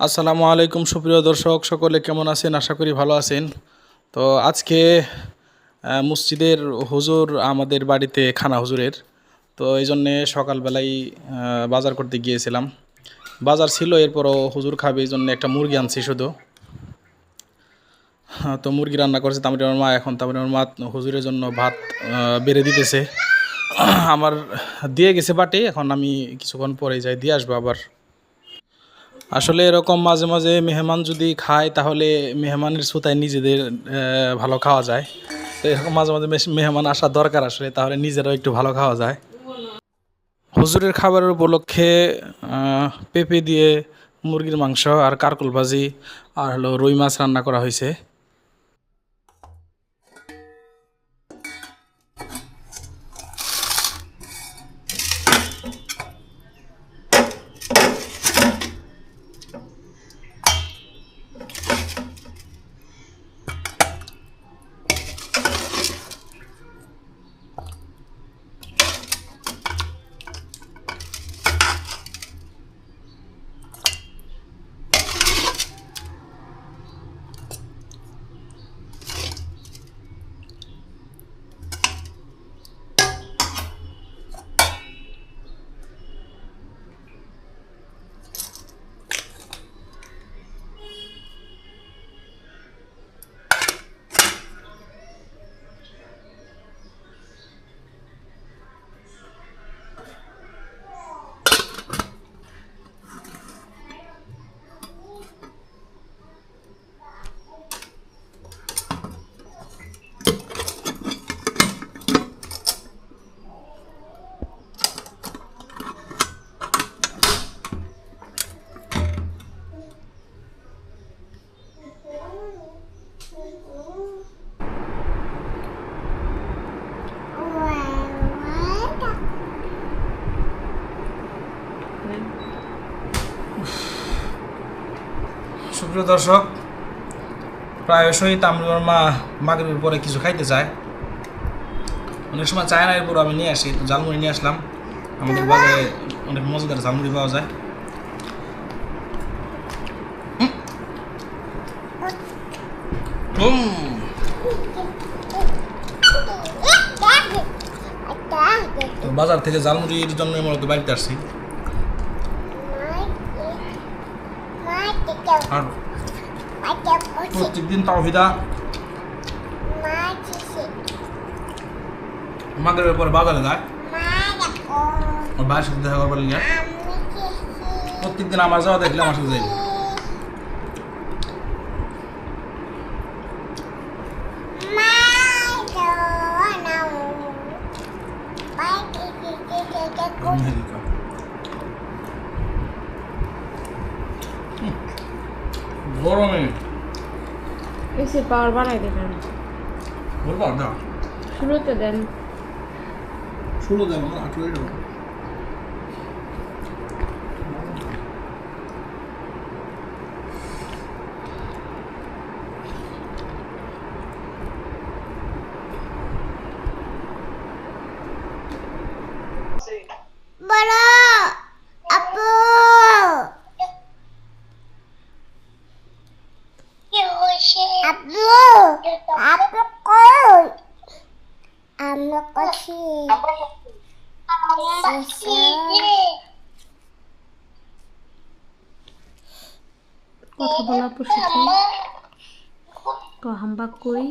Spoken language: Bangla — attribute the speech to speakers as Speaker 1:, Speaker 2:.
Speaker 1: আসসালামু আলাইকুম সুপ্রিয় দর্শক সকলে কেমন আছেন? আশা করি ভালো আছেন। তো আজকে মসজিদের হুজুর আমাদের বাড়িতে খানা হুজুরের। তো এই জন্যে সকালবেলায় আহ, বাজার করতে গিয়েছিলাম। বাজার ছিল এরপরও হুজুর খাবে এই জন্য একটা মুরগি আনছি শুধু। তো মুরগি রান্না করেছে আমার মা এখন তামির আমার মা হুজুরের জন্য ভাত বেড়ে দিতেছে। আমার দিয়ে গেছে বাটে এখন আমি কিছুক্ষণ পরে যাই দিয়ে আসব আবার। আসলে এরকম মাঝে মাঝে মেহমান যদি খায়, তাহলে মেহমানের সুতায় নিজেদের ভালো খাওয়া যায়। তো এরকম মাঝে মাঝে মেহমান আসার দরকার আসলে, তাহলে নিজেরাও একটু ভালো খাওয়া যায়। হুজুরের খাবারের উপলক্ষে পেঁপে দিয়ে মুরগির মাংস আর কারকুল ভাজি আর হলো রুই মাছ রান্না করা হয়েছে। সুপ্রিয় দর্শক প্রায়শই তামরুর মা মাগরিবের পরে কিছু খাইতে চায় অনেক সময় চায় না এরপর আমি নিয়ে আসি তো ঝালমুড়ি নিয়ে আসলাম। আমাদের বাজারে অনেক মজাদার ঝালমুড়ি পাওয়া যায়। বাজার থেকে ঝালমুড়ির জন্য মূলত বাড়িতে আসছি। আর প্রত্যেকদিন তাওহিদা মাগরিবের পরে বাজারে যায়। ওর সাথে দেখা করবার লিগে। প্রত্যেকদিন আমার যাওয়া দেখলে আমার সাথে যাই গরমে।
Speaker 2: এসে পাওয়ার বানাই দেবেন।
Speaker 1: বলব না।
Speaker 2: শুরুতে দেন।
Speaker 1: শুরু দেন না আটুয়ে যাব।
Speaker 3: বড় আমরা কষি
Speaker 2: কথা বলা প্রশিক্ষণ হাম্বা কই